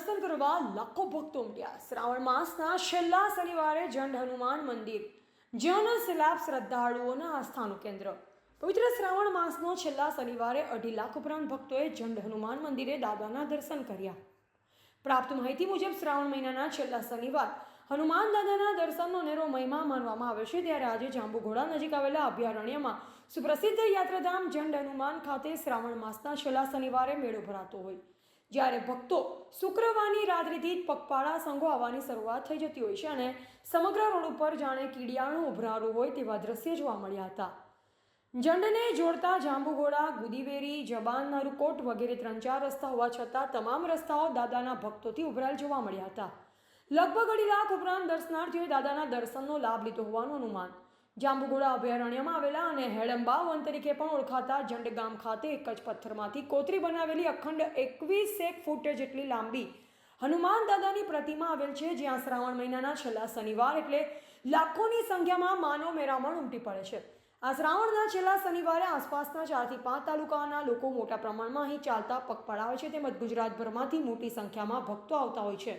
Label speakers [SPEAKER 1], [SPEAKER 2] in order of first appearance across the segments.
[SPEAKER 1] દર્શન કરવા લાખો ભક્તો ઉમટ્યા. શ્રાવણ માસના છેલ્લા શનિવારે જંડ હનુમાન મંદિર, જન સિલાબ શ્રદ્ધાળુઓના આસ્થાનું કેન્દ્ર. પવિત્ર શ્રાવણ માસનો છેલ્લા શનિવારે અઢી લાખ ઉપરાંત ભક્તોએ જંડ હનુમાન મંદિરે દાદાના દર્શન કર્યા. પ્રાપ્ત માહિતી મુજબ શ્રાવણ મહિનાના છેલ્લા શનિવાર હનુમાન દાદાના દર્શનનો નેરો મહિમા માનવામાં આવે છે. ત્યારે આજે જાંબુઘોડા નજીક આવેલા અભયારણ્યમાં સુપ્રસિદ્ધ યાત્રાધામ જંડ હનુમાન ખાતે શ્રાવણ માસના છેલ્લા શનિવારે મેળો ભરાતો હોય. જ્યારે ભક્તો શુક્રવારની રાત્રિથી જ પગપાળા સંઘો આવવાની શરૂઆત થઈ જતી હોય છે અને સમગ્ર રોડ ઉપર જાણે કીડિયાણું ઉભરાળું હોય તેવા દ્રશ્ય જોવા મળ્યા હતા. જંડને જોડતા જાંબુઘોડા, ગુદીવેરી, જબાન, નારુકોટ વગેરે ત્રણ ચાર રસ્તા હોવા છતાં તમામ રસ્તાઓ દાદાના ભક્તોથી ઉભરાયેલ જોવા મળ્યા હતા. લગભગ અઢી લાખ ઉપરાંત દર્શનાર્થીઓએ દાદાના દર્શનનો લાભ લીધો હોવાનું અનુમાન જાંબુઘોડા અભયારણ્યમાં આવેલા અને હેડંબા વન તરીકે પણ ઓળખાતા જંડ ગામ ખાતે એક જ પથ્થરમાંથી કોતરી બનાવેલી અખંડ એકવીસેક ફૂટ જેટલી લાંબી હનુમાન દાદાની પ્રતિમા આવેલ છે, જ્યાં શ્રાવણ મહિનાના છેલ્લા શનિવાર એટલે લાખોની સંખ્યામાં માનવ મેરામણ ઉમટી પડે છે. આ શ્રાવણના છેલ્લા શનિવારે આસપાસના ચારથી પાંચ તાલુકાના લોકો મોટા પ્રમાણમાં અહીં ચાલતા પગપાળા પડાવે છે, તેમજ ગુજરાતભરમાંથી મોટી સંખ્યામાં ભક્તો આવતા હોય છે.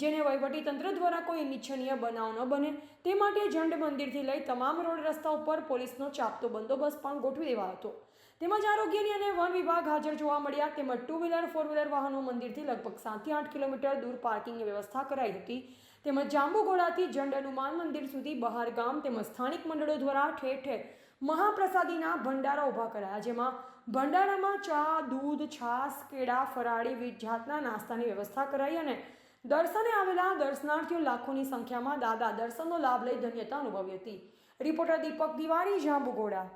[SPEAKER 1] જેને વહીવટી તંત્ર દ્વારા કોઈ નિચ્છનીય બનાવ ન બને, તે માટે જંડ મંદિરથી લઈ તમામ રોડ રસ્તા ઉપર પોલીસનો ચાપતો બંદોબસ્ત પણ ગોઠવી દેવાયો હતો. તેમજ આરોગ્યની અને વન વિભાગ હાજર જોવા મળ્યા, તેમજ ટુ વ્હીલર ફોર વ્હીલર વાહનો મંદિરથી લગભગ સાતથી આઠ કિલોમીટર દૂર પાર્કિંગની વ્યવસ્થા કરાઈ હતી. તેમજ જાંબુઘોડાથી જંડ હનુમાન મંદિર સુધી બહાર ગામ તેમજ સ્થાનિક મંડળો દ્વારા ઠેર ઠેર મહાપ્રસાદીના ભંડારા ઊભા કરાયા, જેમાં ભંડારામાં ચા, દૂધ, છાશ, કેળા, ફરાળી વિવિધ જાતના નાસ્તાની વ્યવસ્થા કરાઈ અને દર્શને આવેલા દર્શનાર્થીઓ લાખોની સંખ્યામાં દાદા દર્શનનો લાભ લઈ ધન્યતા અનુભવી હતી. રિપોર્ટર દીપક દિવાળી જાંબુઘોડા